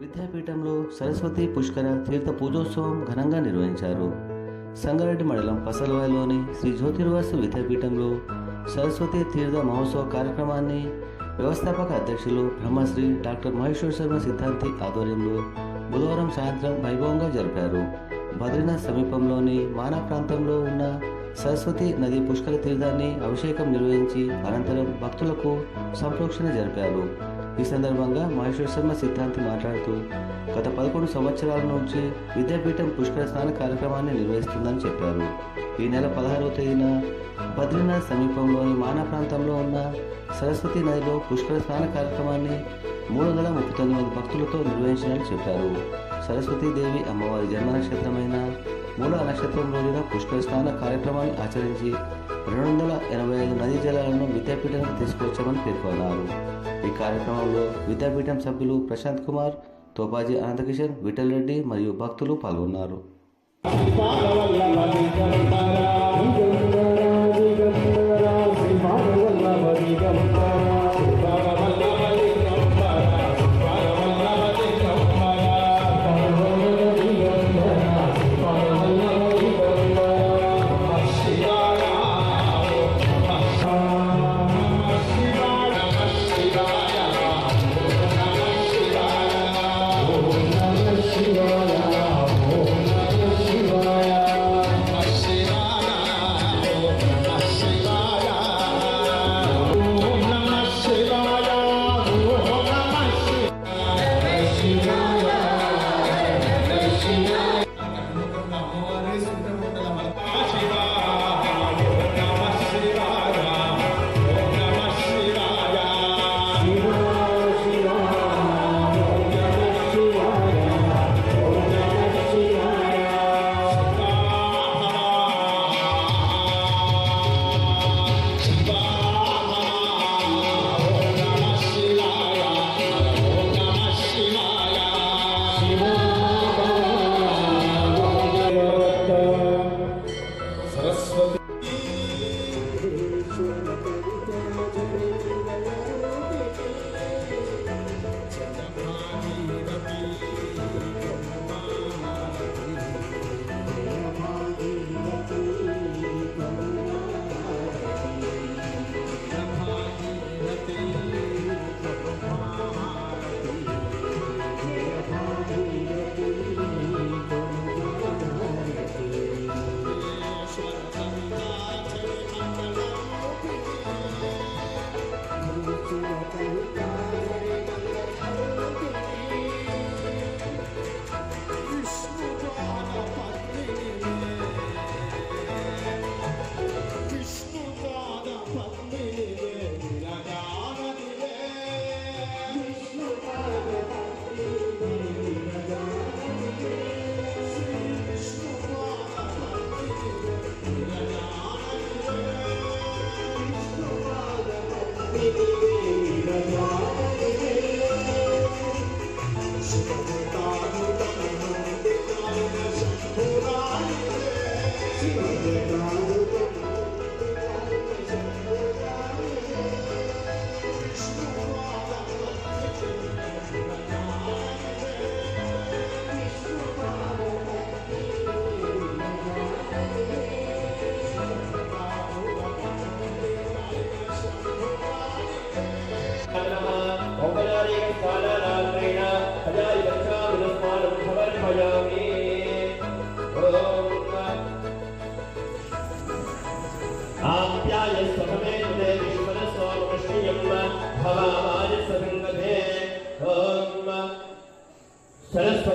విద్యాపీఠంలో సరస్వతి పుష్కర తీర్థ పూజోత్సవం ఘనంగా నిర్వహించారు. సంగారెడ్డి మండలం పసలవాయలోని శ్రీ జ్యోతిర్వాసు విద్యాపీఠంలో సరస్వతి తీర్థ మహోత్సవ కార్యక్రమాన్ని వ్యవస్థాపక అధ్యక్షులు బ్రహ్మశ్రీ డాక్టర్ మహేశ్వర శర్మ సిద్ధాంతి ఆధ్వర్యంలో బుధవారం సాయంత్రం వైభవంగా జరిపారు. బద్రీనాథ్ సమీపంలోని మానా ప్రాంతంలో ఉన్న సరస్వతి నది పుష్కర తీర్థాన్ని అభిషేకం నిర్వహించి అనంతరం భక్తులకు సంప్రోక్షణ జరిపారు. ఈ సందర్భంగా మహేశ్వర శర్మ సిద్ధాంతి మాట్లాడుతూ గత పదకొండు సంవత్సరాల నుంచి విద్యాపీఠం పుష్కర స్నాన కార్యక్రమాన్ని నిర్వహిస్తుందని చెప్పారు. ఈ నెల పదహారవ తేదీన బద్రీనాథ్ సమీపంలోని మానా ప్రాంతంలో ఉన్న సరస్వతి నదిలో పుష్కర స్నాన కార్యక్రమాన్ని మూడు వందల ముప్పై తొమ్మిది మంది భక్తులతో నిర్వహించినట్లు చెప్పారు. సరస్వతీదేవి అమ్మవారి జన్మ నక్షత్రమైన మూల నక్షత్రం రోజున పుష్కర స్నాన కార్యక్రమాన్ని ఆచరించి రెండు వందల ఎనభై ఐదు నదీ జలాలను విద్యాపీఠానికి తీసుకొచ్చామని పేర్కొన్నారు. ఈ కార్యక్రమంలో విద్యాపీఠం సభ్యులు ప్రశాంత్ కుమార్ తోపాజీ అనంతకిషన్ విఠల్ రెడ్డి మరియు భక్తులు పాల్గొన్నారు.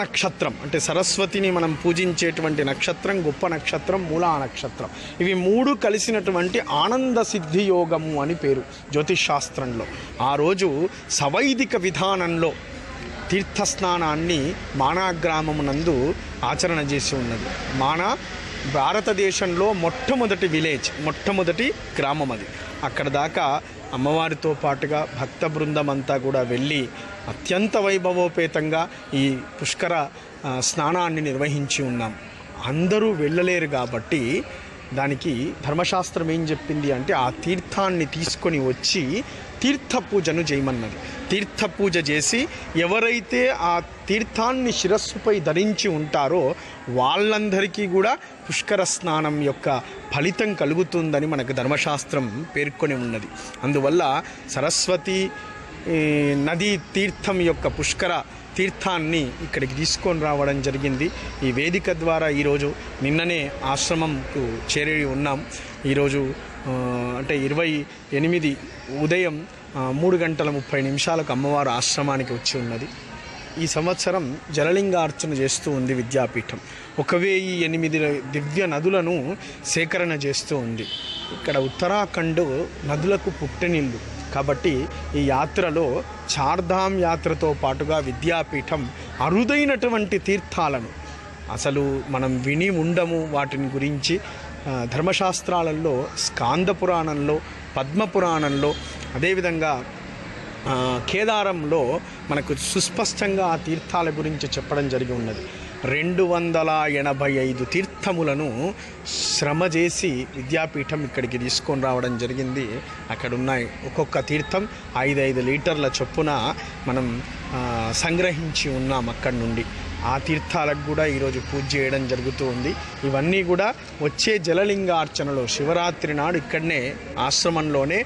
నక్షత్రం. అంటే సరస్వతిని మనం పూజించేటువంటి నక్షత్రం గొప్ప నక్షత్రం మూలా నక్షత్రం. ఇవి మూడు కలిసినటువంటి ఆనంద సిద్ధి యోగము అని పేరు జ్యోతిష్ శాస్త్రంలో ఆ రోజు సవైదిక విధానంలో తీర్థస్నానాన్ని మానా గ్రామమునందు ఆచరణ చేసి ఉన్నది. మానా భారతదేశంలో మొట్టమొదటి విలేజ్ మొట్టమొదటి గ్రామం అది. అక్కడ దాకా అమ్మవారితో పాటుగా భక్త బృందం అంతా కూడా వెళ్ళి అత్యంత వైభవోపేతంగా ఈ పుష్కర స్నానాన్ని నిర్వహించి ఉన్నాం. అందరూ వెళ్ళలేరు కాబట్టి దానికి ధర్మశాస్త్రం ఏం చెప్పింది అంటే ఆ తీర్థాన్ని తీసుకొని వచ్చి తీర్థ పూజను చేయమన్నది. తీర్థ పూజ చేసి ఎవరైతే ఆ తీర్థాన్ని శిరస్సుపై ధరించి ఉంటారో వాళ్ళందరికీ కూడా పుష్కర స్నానం యొక్క ఫలితం కలుగుతుందని మనకు ధర్మశాస్త్రం పేర్కొని ఉన్నది. అందువల్ల సరస్వతి నదీ తీర్థం యొక్క పుష్కర తీర్థాన్ని ఇక్కడికి తీసుకొని రావడం జరిగింది. ఈ వేదిక ద్వారా ఈరోజు నిన్ననే ఆశ్రమంకు చేరి ఉన్నాం. ఈరోజు అంటే ఇరవై ఎనిమిది ఉదయం మూడు గంటల ముప్పై నిమిషాలకు అమ్మవారు ఆశ్రమానికి వచ్చి ఉన్నది. ఈ సంవత్సరం జలలింగార్చన చేస్తూ ఉంది విద్యాపీఠం. ఒక వెయ్యి ఎనిమిది దివ్య నదులను సేకరణ చేస్తూ ఉంది. ఇక్కడ ఉత్తరాఖండ్ నదులకు పుట్టినిల్లు కాబట్టి ఈ యాత్రలో చార్ధామ్ యాత్రతో పాటుగా విద్యాపీఠం అరుదైనటువంటి తీర్థాలను. అసలు మనం విని ఉండము వాటిని గురించి. ధర్మశాస్త్రాలలో స్కాంద పురాణంలో పద్మ పురాణంలో అదేవిధంగా కేదారంలో మనకు సుస్పష్టంగా ఆ తీర్థాల గురించి చెప్పడం జరిగి ఉన్నది. రెండు వందల ఎనభై ఐదు తీర్థములను శ్రమ చేసి విద్యాపీఠం ఇక్కడికి తీసుకొని రావడం జరిగింది. అక్కడ ఉన్నాయి ఒక్కొక్క తీర్థం ఐదు ఐదు లీటర్ల చొప్పున మనం సంగ్రహించి ఉన్నాం అక్కడి నుండి. ఆ తీర్థాలకు కూడా ఈరోజు పూజ చేయడం జరుగుతూ ఉంది. ఇవన్నీ కూడా వచ్చే జలలింగార్చనలో శివరాత్రి నాడు ఇక్కడనే ఆశ్రమంలోనే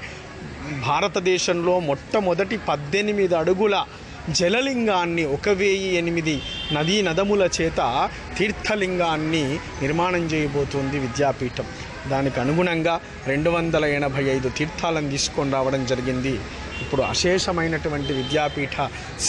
భారతదేశంలో మొట్టమొదటి పద్దెనిమిది అడుగుల జలలింగాన్ని ఒక వెయ్యి ఎనిమిది నదీ నదముల చేత తీర్థలింగాన్ని నిర్మాణం చేయబోతుంది విద్యాపీఠం. దానికి అనుగుణంగా రెండు వందల ఎనభై ఐదు తీర్థాలను తీసుకొని రావడం జరిగింది. ఇప్పుడు అశేషమైనటువంటి విద్యాపీఠ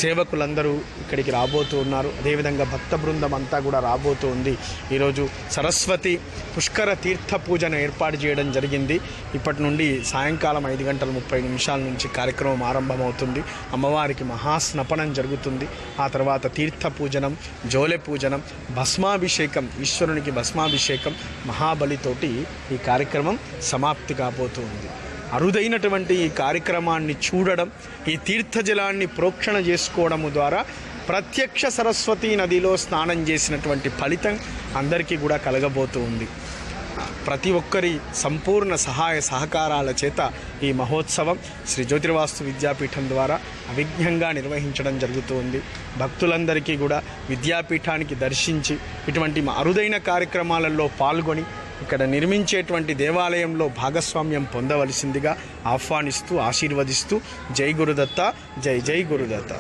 సేవకులందరూ ఇక్కడికి రాబోతూ ఉన్నారు. అదేవిధంగా భక్త బృందం అంతా కూడా రాబోతూ ఉంది. ఈరోజు సరస్వతి పుష్కర తీర్థ పూజను ఏర్పాటు చేయడం జరిగింది. ఇప్పటి నుండి సాయంకాలం ఐదు గంటల ముప్పై నిమిషాల నుంచి కార్యక్రమం ఆరంభమవుతుంది. అమ్మవారికి మహాస్నపనం జరుగుతుంది. ఆ తర్వాత తీర్థ పూజనం జోలె పూజనం భస్మాభిషేకం ఈశ్వరునికి భస్మాభిషేకం మహాబలితోటి ఈ కార్యక్రమం సమాప్తి కాబోతుంది అరుదైనటువంటి ఈ కార్యక్రమాన్ని చూడడం ఈ తీర్థజలాన్ని ప్రోక్షణ చేసుకోవడము ద్వారా ప్రత్యక్ష సరస్వతి నదిలో స్నానం చేసినటువంటి ఫలితం అందరికీ కూడా కలగబోతూ ఉంది. ప్రతి ఒక్కరి సంపూర్ణ సహాయ సహకారాల చేత ఈ మహోత్సవం శ్రీ జ్యోతిర్వాస్తు విద్యాపీఠం ద్వారా అవిఘ్నంగా నిర్వహించడం జరుగుతుంది భక్తులందరికీ కూడా విద్యాపీఠానికి దర్శించి ఇటువంటి అరుదైన కార్యక్రమాలలో పాల్గొని ఇక్కడ నిర్మించేటువంటి దేవాలయంలో భాగస్వామ్యం పొందవలసిందిగా ఆహ్వానిస్తూ ఆశీర్వదిస్తూ జై గురుదత్త జై జై గురుదత్త.